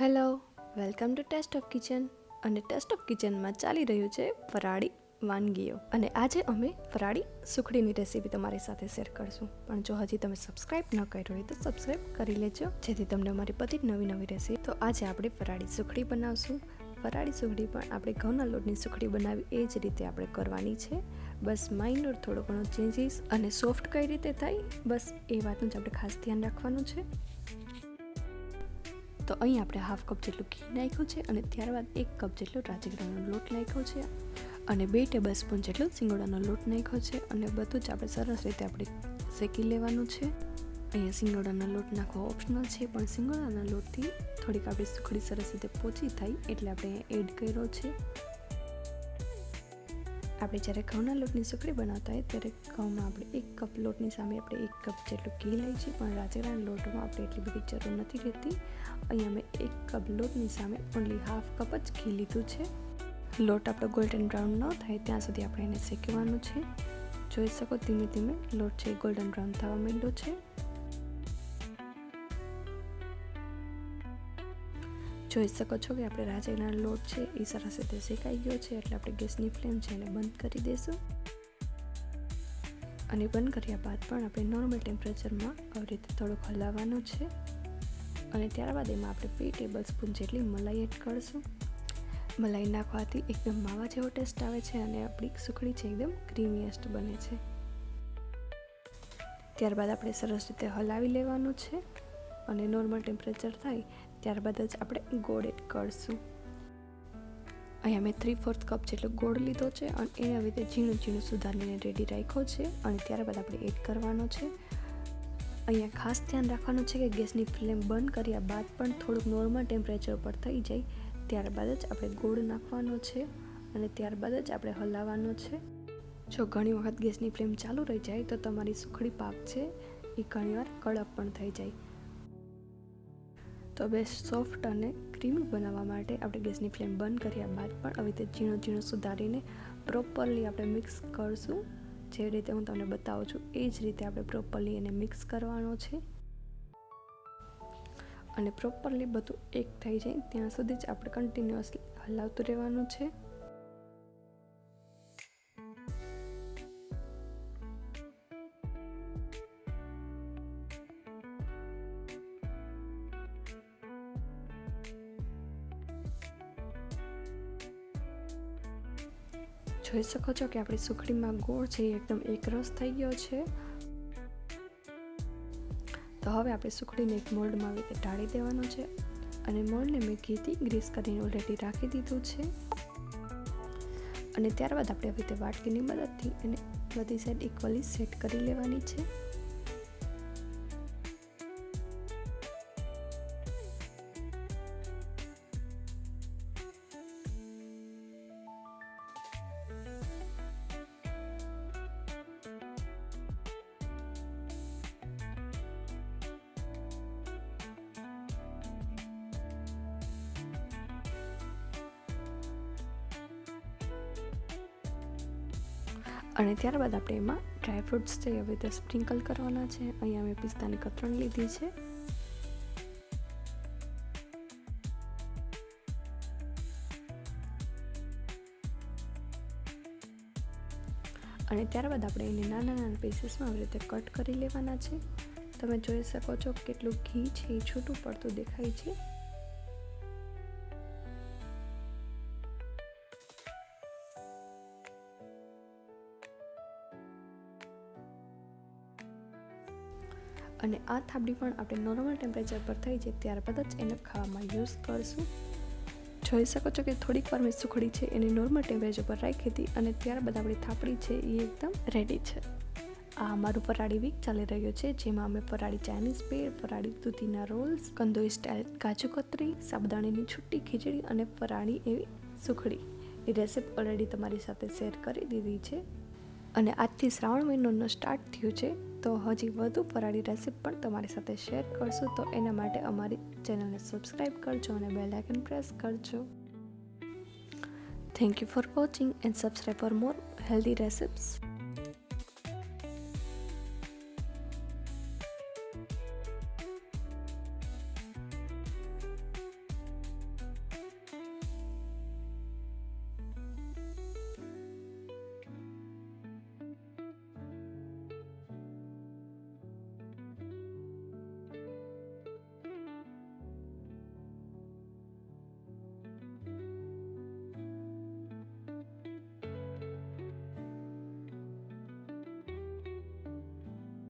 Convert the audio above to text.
Hello, welcome to taste of kitchen. અને taste of કિચનમાં ચાલી રહ્યું છે ફરાળી વાનગીઓ. અને આજે અમે ફરાળી સુખડીની રેસીપી તમારી સાથે શેર કરશું. પણ જો હજી તમે સબસ્ક્રાઇબ ન કર્યું હોય તો સબસ્ક્રાઇબ કરી લેજો. જેથી તમને અમારી બધી નવી નવી રેસીપી. તો આજે આપણે ફરાળી સુખડી બનાવશું. ફરાળી સુખડી પણ આપણે ઘઉંના લોટની સુખડી બનાવી એ જ રીતે આપણે કરવાની છે. બસ માઇનોર થોડો ઘણો ચેન્જીસ અને સોફ્ટ કઈ રીતે થાય, બસ એ વાતનું જ આપણે ખાસ ધ્યાન રાખવાનું છે. તો અહીં આપણે હાફ કપ જેટલું ઘી નાખ્યું છે અને ત્યારબાદ એક કપ જેટલો રાજગરાનો લોટ નાખ્યો છે અને બે ટેબલ સ્પૂન જેટલો સિંગોડાનો લોટ નાખ્યો છે અને બધું જ આપણે સરસ રીતે આપણે શેકી લેવાનું છે. અહીંયા સિંગોડાનો લોટ નાખવો ઓપ્શનલ છે, પણ સિંગોડાના લોટથી થોડીક આપણી સુખડી સરસ રીતે પોચી થાય એટલે આપણે એડ કર્યો છે. આપણે જ્યારે ઘઉંના લોટની સુખડી બનાવતા હોય ત્યારે ઘઉંમાં આપણે એક કપ લોટની સામે આપણે એક કપ જેટલું ઘી લઈએ છીએ, પણ રાજગરાના લોટમાં આપણે એટલી બધી જરૂર નથી રહેતી. અહીંયા મેં એક કપ લોટની સામે ઓનલી હાફ કપ જ ઘી લીધું છે. લોટ આપણો ગોલ્ડન બ્રાઉન ન થાય, ત્યાં સુધી આપણે એને શેકવાનું છે. જોઈ શકો ધીમે ધીમે લોટ છે ગોલ્ડન બ્રાઉન થવા માંડ્યો છે. જોઈ શકો છો કે આપણે રાજગરાનો લોટ છે, એ સરસ રીતે શેકાઈ ગયો છે, એટલે આપણે ગેસની ફ્લેમ છે એને બંધ કરી દઈશું. અને બંધ કર્યા બાદ પણ આપણે નોર્મલ ટેમ્પરેચરમાં આવી રીતે થોડુંક હલાવવાનું છે. અને ત્યારબાદ એમાં આપણે બે ટેબલ સ્પૂન જેટલી મલાઈ એડ કરીશું. મલાઈ નાખવાથી એકદમ માવા જેવો ટેસ્ટ આવે છે અને આપણી સુખડી છે એકદમ ક્રીમીએસ્ટ બને છે. ત્યારબાદ આપણે સરસ રીતે હલાવી લેવાનું છે. અને નોર્મલ ટેમ્પરેચર થાય ત્યારબાદ જ આપણે ગોળ એડ કરીશું. અહીંયા મેં થ્રી ફોર્થ કપ જેટલો ગોળ લીધો છે અને એને આવી રીતે ઝીણું ઝીણું સુધારીને રેડી રાખ્યો છે અને ત્યારબાદ આપણે એડ કરવાનો છે. અહીંયા ખાસ ધ્યાન રાખવાનું છે કે ગેસની ફ્લેમ બંધ કર્યા બાદ પણ થોડુંક નોર્મલ ટેમ્પરેચર પર થઈ જાય. ત્યારબાદ જ આપણે ગોળ નાખવાનો છે અને ત્યારબાદ જ આપણે હલાવવાનો છે. જો ઘણી વખત ગેસની ફ્લેમ ચાલુ રહી જાય તો તમારી સુખડી પાક છે. એ ઘણીવાર કડક પણ થઈ જાય. તો બે સોફ્ટ અને ક્રીમી બનાવવા માટે આપણે ગેસની ફ્લેમ બંધ કર્યા બાદ પણ આવી રીતે ઝીણો ઝીણો સુધારીને પ્રોપરલી આપણે મિક્સ કરશું. જે રીતે હું તમને બતાવું છું, એ જ રીતે આપણે પ્રોપરલી એને મિક્સ કરવાનો છે. અને પ્રોપરલી બધું એક થઈ જાય ત્યાં સુધી જ આપણે કન્ટિન્યુઅસલી હલાવતું રહેવાનું છે. જોઈ શકો છો કે આપણી સુખડીમાં ગોળ છે, એ એકદમ એકરસ થઈ ગયો છે. તો હવે આપણે સુખડીને એક મોલ્ડમાં આવી રીતે ઢાળી દેવાનું છે અને મોલ્ડને મેં ઘીથી ગ્રીસ કરીને ઓલરેડી રાખી દીધું છે. અને ત્યારબાદ આપણે આવી રીતે વાટકીની મદદથી એને બધી સાઈડ ઇક્વલી સેટ કરી લેવાની છે. અને ત્યારબાદ આપણે એમાં ડ્રાય ફ્રૂટ્સ છે એવી રીતે સ્પ્રિંકલ કરવાના છે. અહીંયા મેં પિસ્તાની કતરણ લીધી છે. અને ત્યારબાદ આપણે એને નાના નાના પીસીસમાં આવી રીતે કટ કરી લેવાના છે. તમે જોઈ શકો છો કેટલું ઘી છે, એ છૂટું પડતું દેખાય છે. અને આ થાબડી પણ આપણે નોર્મલ ટેમ્પરેચર પર થઈ જાય ત્યારબાદ જ એને ખાવામાં યુઝ કરશું. જોઈ શકો છો કે થોડીક વાર મેં સુખડી છે, એને નોર્મલ ટેમ્પરેચર પર રાખી હતી અને ત્યારબાદ આપણી થાપડી છે એ એકદમ રેડી છે. આ અમારું ફરાળી વીક ચાલી રહ્યો છે, જેમાં અમે ફરાળી ચાઇનીઝ પેડ ફરાળી દૂધીના રોલ્સ કંદોઈ સ્ટાઇલ કાજુ કતરી, સાબુદાણીની છુટ્ટી ખીચડી અને ફરાળી એવી સુખડી. એ રેસીપી ઓલરેડી તમારી સાથે શેર કરી દીધી છે. અને આજથી શ્રાવણ મહિનોનો સ્ટાર્ટ થયું છે, તો હજી વધુ ફરાળી રેસીપી પણ તમારી સાથે શેર કરશું. તો એના માટે અમારી ચેનલને સબસ્ક્રાઈબ કરજો અને બેલ આઇકન પ્રેસ કરજો. Thank you for watching and subscribe for more healthy recipes